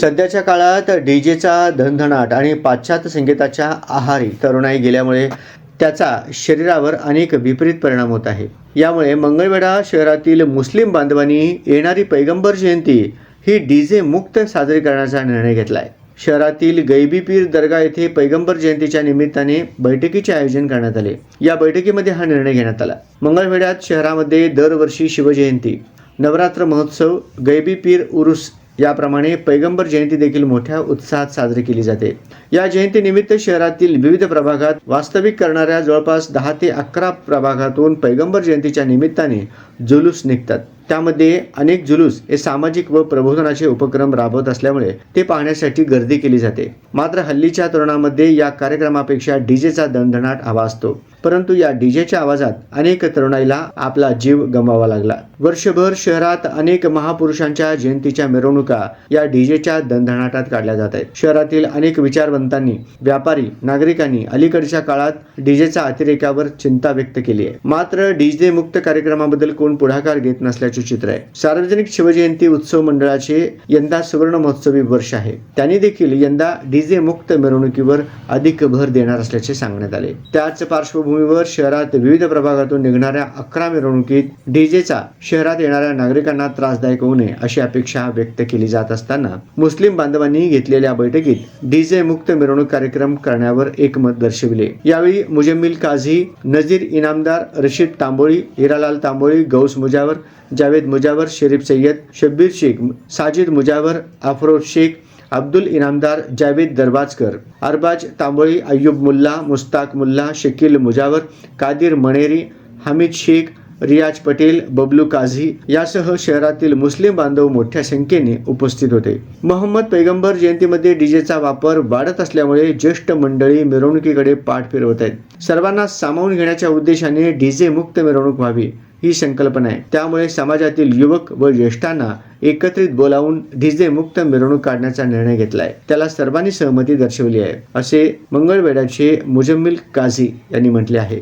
सध्याच्या काळात डीजेचा धनधनाट आणि पाश्चात्य संगीताच्या आहारी तरुणाई गेल्यामुळे त्याचा शरीरावर अनेक विपरीत परिणाम होत आहे. यामुळे मंगळवेढा शहरातील मुस्लिम बांधवांनी येणारी पैगंबर जयंती ही डीजे मुक्त साजरी करण्याचा निर्णय घेतला आहे शहरातील गैबी पीर दर्गा येथे पैगंबर जयंतीच्या निमित्ताने बैठकीचे आयोजन करण्यात आले. या बैठकीमध्ये हा निर्णय घेण्यात आला. मंगळवेढ्यात शहरामध्ये दरवर्षी शिवजयंती नवरात्र महोत्सव गैबी पीर उरुस याप्रमाणे पैगंबर जयंती देखील मोठ्या उत्साहात साजरी केली जाते. या जयंतीनिमित्त शहरातील विविध प्रभागात वास्तविक करणाऱ्या जवळपास दहा ते अकरा प्रभागातून पैगंबर जयंतीच्या निमित्ताने जुलूस निघतात. त्यामध्ये अनेक जुलूस हे सामाजिक व प्रबोधनाचे उपक्रम राबवत असल्यामुळे ते पाहण्यासाठी गर्दी केली जाते. मात्र हल्लीच्या तरुणामध्ये या कार्यक्रमापेक्षा डीजेचा दणदणाट हवा असतो. परंतु या डीजेच्या आवाजात अनेक तरुणाईला आपला जीव गमवावा लागला. वर्षभर शहरात अनेक महापुरुषांच्या जयंतीच्या मिरवणुका या डीजेच्या दणदणाटात काढल्या जात आहेत. शहरातील अनेक विचारवंतांनी व्यापारी नागरिकांनी अलीकडच्या काळात डीजेच्या अतिरेकावर चिंता व्यक्त केली आहे. मात्र डीजे मुक्त कार्यक्रमाबद्दल कोण पुढाकार घेत नसल्याचे चित्र आहे. सार्वजनिक शिवजयंती उत्सव मंडळाचे यंदा सुवर्ण महोत्सवी वर्ष आहे. त्यांनी देखील यंदा डीजे मुक्त मिरवणुकीवर अधिक भर देणार असल्याचे सांगण्यात आले. त्याच पार्श्वभूमीवर शहरात विविध प्रभागातून निघणाऱ्या अकरा मिरवणुकीत डीजेचा शहरात येणाऱ्या नागरिकांना त्रासदायक होऊ नये अशी अपेक्षा व्यक्त केली जात असताना मुस्लिम बांधवांनी घेतलेल्या बैठकीत डीजे मुक्त मिरवणूक कार्यक्रम करण्यावर एकमत दर्शविले. यावेळी मुजम्मिल काझी नजीर इनामदार रशीद तांबोळी हिरालाल तांबोळी गौस मुजावर जावेद मुजावर शरीफ सय्यद शब्बीर शेख साजिद मुजावर अफरोज शेख अब्दुल इनामदार जावेद दरबाजकर अरबाज तांबोळी अय्यूब मुल्ला मुस्ताक मुल्ला शकील मुजावर कादिर मणेरी हमीद शेख रियाज पटेल बबलू काझी यासह शहरातील मुस्लिम बांधव मोठ्या संख्येने उपस्थित होते. मोहम्मद पैगंबर जयंतीमध्ये डीजेचा वापर वाढत असल्यामुळे ज्येष्ठ मंडळी मिरवणुकीकडे पाठ फिरवत आहेत. सर्वांना सामावून घेण्याच्या उद्देशाने डीजे मुक्त मिरवणूक व्हावी ही संकल्पना आहे. त्यामुळे समाजातील युवक व ज्येष्ठांना एकत्रित बोलावून डीजे मुक्त मिरवणूक काढण्याचा निर्णय घेतलाय. त्याला सर्वांनी सहमती दर्शवली आहे असे मंगळवेढ्याचे मुजम्मिल काझी यांनी म्हटले आहे.